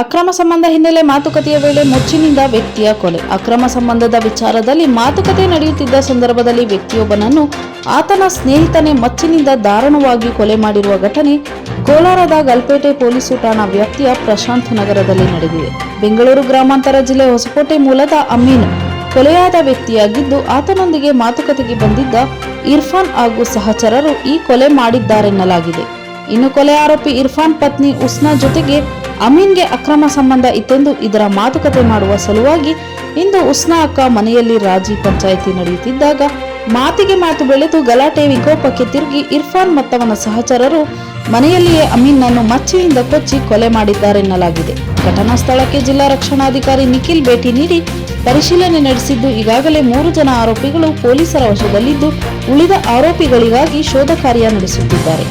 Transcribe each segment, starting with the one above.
ಅಕ್ರಮ ಸಂಬಂಧ ಹಿನ್ನೆಲೆ ಮಾತುಕತೆಯ ವೇಳೆ ಮುಚ್ಚಿನಿಂದ ವ್ಯಕ್ತಿಯ ಕೊಲೆ. ಅಕ್ರಮ ಸಂಬಂಧದ ವಿಚಾರದಲ್ಲಿ ಮಾತುಕತೆ ನಡೆಯುತ್ತಿದ್ದ ಸಂದರ್ಭದಲ್ಲಿ ವ್ಯಕ್ತಿಯೊಬ್ಬನನ್ನು ಆತನ ಸ್ನೇಹಿತನೇ ಮಚ್ಚಿನಿಂದ ದಾರುಣವಾಗಿ ಕೊಲೆ ಮಾಡಿರುವ ಘಟನೆ ಕೋಲಾರದ ಗಲ್ಪೇಟೆ ಪೊಲೀಸು ಠಾಣಾ ವ್ಯಾಪ್ತಿಯ ಪ್ರಶಾಂತ್ ನಗರದಲ್ಲಿ ನಡೆದಿದೆ. ಬೆಂಗಳೂರು ಗ್ರಾಮಾಂತರ ಜಿಲ್ಲೆ ಹೊಸಕೋಟೆ ಮೂಲದ ಅಮೀನ್ ಕೊಲೆಯಾದ ವ್ಯಕ್ತಿಯಾಗಿದ್ದು, ಆತನೊಂದಿಗೆ ಮಾತುಕತೆಗೆ ಬಂದಿದ್ದ ಇರ್ಫಾನ್ ಹಾಗೂ ಸಹಚರರು ಈ ಕೊಲೆ ಮಾಡಿದ್ದಾರೆನ್ನಲಾಗಿದೆ. ಇನ್ನು ಕೊಲೆ ಆರೋಪಿ ಇರ್ಫಾನ್ ಪತ್ನಿ ಉಸ್ನಾ ಜೊತೆಗೆ ಅಮೀನ್ಗೆ ಅಕ್ರಮ ಸಂಬಂಧ ಇತ್ತೆಂದು ಇದರ ಮಾತುಕತೆ ಮಾಡುವ ಸಲುವಾಗಿ ಇಂದು ಉಸ್ನಾ ಅಕ್ಕ ಮನೆಯಲ್ಲಿ ರಾಜಿ ಪಂಚಾಯಿತಿ ನಡೆಯುತ್ತಿದ್ದಾಗ ಮಾತಿಗೆ ಮಾತು ಬೆಳೆದು ಗಲಾಟೆ ವಿಕೋಪಕ್ಕೆ ತಿರುಗಿ ಇರ್ಫಾನ್ ಮತ್ತವನ ಸಹಚರರು ಮನೆಯಲ್ಲಿಯೇ ಅಮೀನ್ನನ್ನು ಮಚ್ಚಿಯಿಂದ ಕೊಚ್ಚಿ ಕೊಲೆ ಮಾಡಿದ್ದಾರೆನ್ನಲಾಗಿದೆ. ಘಟನಾ ಸ್ಥಳಕ್ಕೆ ಜಿಲ್ಲಾ ರಕ್ಷಣಾಧಿಕಾರಿ ನಿಖಿಲ್ ಭೇಟಿ ನೀಡಿ ಪರಿಶೀಲನೆ ನಡೆಸಿದ್ದು ಈಗಾಗಲೇ ಮೂರು ಜನ ಆರೋಪಿಗಳು ಪೊಲೀಸರ ವಶದಲ್ಲಿದ್ದು ಉಳಿದ ಆರೋಪಿಗಳಿಗಾಗಿ ಶೋಧ ಕಾರ್ಯ ನಡೆಸುತ್ತಿದ್ದಾರೆ.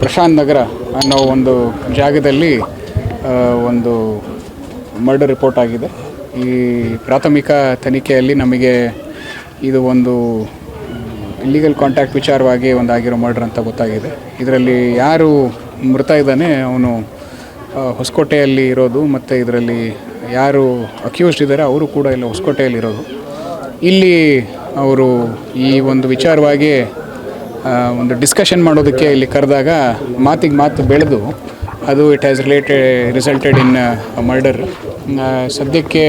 ಪ್ರಶಾಂತ್ ನಗರ ಅನ್ನೋ ಒಂದು ಜಾಗದಲ್ಲಿ ಒಂದು ಮರ್ಡರ್ ರಿಪೋರ್ಟ್ ಆಗಿದೆ. ಈ ಪ್ರಾಥಮಿಕ ತನಿಖೆಯಲ್ಲಿ ನಮಗೆ ಇದು ಒಂದು ಇಲ್ಲಿಗಲ್ ಕಾಂಟ್ಯಾಕ್ಟ್ ವಿಚಾರವಾಗಿ ಒಂದು ಆಗಿರೋ ಮರ್ಡರ್ ಅಂತ ಗೊತ್ತಾಗಿದೆ. ಇದರಲ್ಲಿ ಯಾರು ಮೃತ ಇದ್ದಾನೆ ಅವನು ಹೊಸಕೋಟೆಯಲ್ಲಿ ಇರೋದು ಮತ್ತು ಇದರಲ್ಲಿ ಯಾರು ಅಕ್ಯೂಸ್ಡ್ ಇದ್ದಾರೆ ಅವರು ಕೂಡ ಇಲ್ಲ ಹೊಸಕೋಟೆಯಲ್ಲಿ ಇರೋದು. ಇಲ್ಲಿ ಅವರು ಈ ಒಂದು ವಿಚಾರವಾಗಿ ಒಂದು ಡಿಸ್ಕಷನ್ ಮಾಡೋದಕ್ಕೆ ಇಲ್ಲಿ ಕರೆದಾಗ ಮಾತಿಗೆ ಮಾತು ಬೆಳೆದು ಅದು it has related resulted in murder ಸದ್ಯಕ್ಕೆ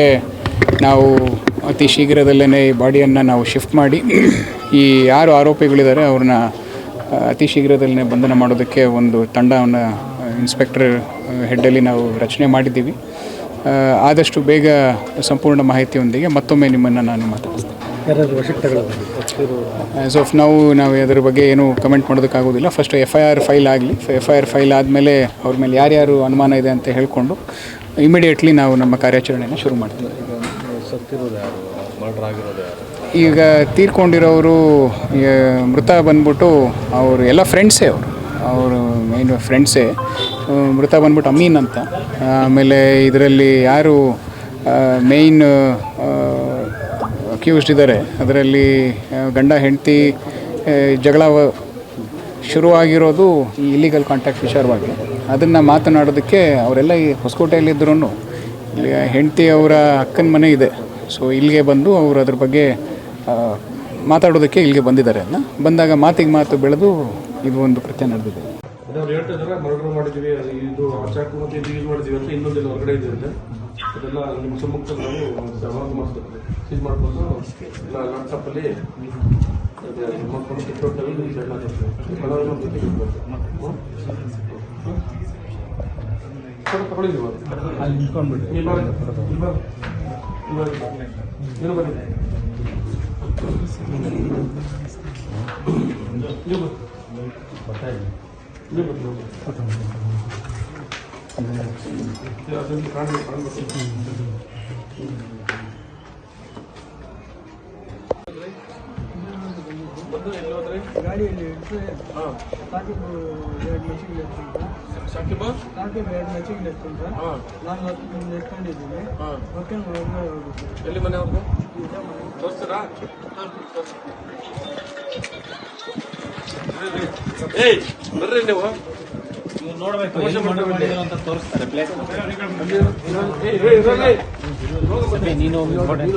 ನಾವು ಅತಿ ಶೀಘ್ರದಲ್ಲೇ ಈ ಬಾಡಿಯನ್ನು ನಾವು ಶಿಫ್ಟ್ ಮಾಡಿ ಈ ಯಾರು ಆರೋಪಿಗಳಿದ್ದಾರೆ, ಅವ್ರನ್ನ ಅತಿ ಶೀಘ್ರದಲ್ಲೇ ಬಂಧನ ಮಾಡೋದಕ್ಕೆ ಒಂದು ತಂಡವನ್ನು ಇನ್ಸ್ಪೆಕ್ಟರ್ ಹೆಡ್ಡಲ್ಲಿ ನಾವು ರಚನೆ ಮಾಡಿದ್ದೀವಿ. ಆದಷ್ಟು ಬೇಗ ಸಂಪೂರ್ಣ ಮಾಹಿತಿಯೊಂದಿಗೆ ಮತ್ತೊಮ್ಮೆ ನಿಮ್ಮನ್ನು ನಾನು ಮಾತಾಡಿಸ್ತೀನಿ ಆ್ಯಸ್ ಆಫ್ ನಾವು ನಾವು ಅದ್ರ ಬಗ್ಗೆ ಏನು comment ಮಾಡೋದಕ್ಕಾಗೋದಿಲ್ಲ. First F I R file ಆಗಲಿ. ಎಫ್ ಐ ಆರ್ ಫೈಲ್ ಆದಮೇಲೆ ಅವ್ರ ಮೇಲೆ ಯಾರ್ಯಾರು ಅನುಮಾನ ಇದೆ ಅಂತ ಹೇಳಿಕೊಂಡು ಇಮಿಡಿಯೇಟ್ಲಿ ನಾವು ನಮ್ಮ ಕಾರ್ಯಾಚರಣೆಯನ್ನು ಶುರು ಮಾಡ್ತೀವಿ. ಈಗ ತೀರ್ಕೊಂಡಿರೋರು ಮೃತ ಬಂದ್ಬಿಟ್ಟು ಅವರು ಎಲ್ಲ ಫ್ರೆಂಡ್ಸೇ ಅವರು. ಅವರು ಮೈನ್ ಫ್ರೆಂಡ್ಸೇ ಮೃತ ಬಂದ್ಬಿಟ್ಟು ಅಮೀನ್ ಅಂತ. ಆಮೇಲೆ ಇದರಲ್ಲಿ ಯಾರು ಮೇಯ್ನ್ ಅಕ್ಯೂಸ್ಡ್ ಇದ್ದಾರೆ ಅದರಲ್ಲಿ ಗಂಡ, ಹೆಂಡತಿ ಜಗಳ ಶುರುವಾಗಿರೋದು ಈ ಇಲ್ಲಿಗಲ್ ಕಾಂಟ್ಯಾಕ್ಟ್ ವಿಚಾರವಾಗಿ. ಅದನ್ನು ಮಾತನಾಡೋದಕ್ಕೆ ಅವರೆಲ್ಲ ಈ ಹೊಸಕೋಟೆಯಲ್ಲಿದ್ದರೂ ಇಲ್ಲಿ ಹೆಂಡತಿ ಅವರ ಅಕ್ಕನ ಮನೆ ಇದೆ. ಸೊ ಇಲ್ಲಿಗೆ ಬಂದು ಅವರು ಅದ್ರ ಬಗ್ಗೆ ಮಾತಾಡೋದಕ್ಕೆ ಇಲ್ಲಿಗೆ ಬಂದಿದ್ದಾರೆ. ಅದನ್ನ ಬಂದಾಗ ಮಾತಿಗೆ ಮಾತು ಬೆಳೆದು ಇದು ಒಂದು ಕೃತ್ಯ ನಡೆದಿದೆ. ಮಾಡಿದೀವಿ ಇದು ಮಾಡಿದೀವಿ ಅಂತ ಹೊರಗಡೆ ಇದೆ ಅದೆಲ್ಲ ನಿಮ್ಮ ಸಮ್ಮುಖದಲ್ಲಿ ನಾವು ಸವಾಲು ಮಾಡ್ತೀವಿ ಸೀಸ್ ಮಾಡ್ಕೊಂಡು ಎಲ್ಲ ಲ್ಯಾಪ್ಟಾಪಲ್ಲಿ ಮಾಡ್ಕೊಂಡು ಟಿಕ್ಟಾಕ್ನಲ್ಲಿ ಸೆಂಡ್ ಮಾಡ್ತೀವಿ ಕಲರ್ ಒಂದು ಜೊತೆಗೆ ಇರ್ಬೇಕು. ಹ್ಮ್? ಹ್ಮ್? ಸರ್, ತಗೊಳ್ಳಿ ನೀವು ಅಲ್ಲಿ ನಿಂತ್ಕೊಂಡ್ಬಿಟ್ಟು ಇಲ್ಲಿ. ಇವಾಗ ಏನು. ನೀವು. ನೀವು. ಬರ್ತಾ ಇದ್ದೀನಿ ನೀವು ಗಾಡಿಯಲ್ಲಿ. ಸಾಕಿಬ್ ಸಾಕಿಬ? ಎರಡು ಮೆಷಿನ್ ಎತ್ಕೊಂಡ್ರ ಹಾಂ. ನಾನು ಹತ್ತು ಎತ್ಕೊಂಡಿದ್ದೀನಿ ಹೋಗ್ಬಿಟ್ಟು ಎಲ್ಲಿ ಮನೆ ತೋರಿಸ್ತೀರಾ ಏಯ್ ಬರ್ರಿ ನೀವು ನೋಡ್ಬೇಕು ತೋರಿಸ್ತಾರೆ ಪ್ಲೇಸ್. ನೀನು ಯಾರಿಗೆ?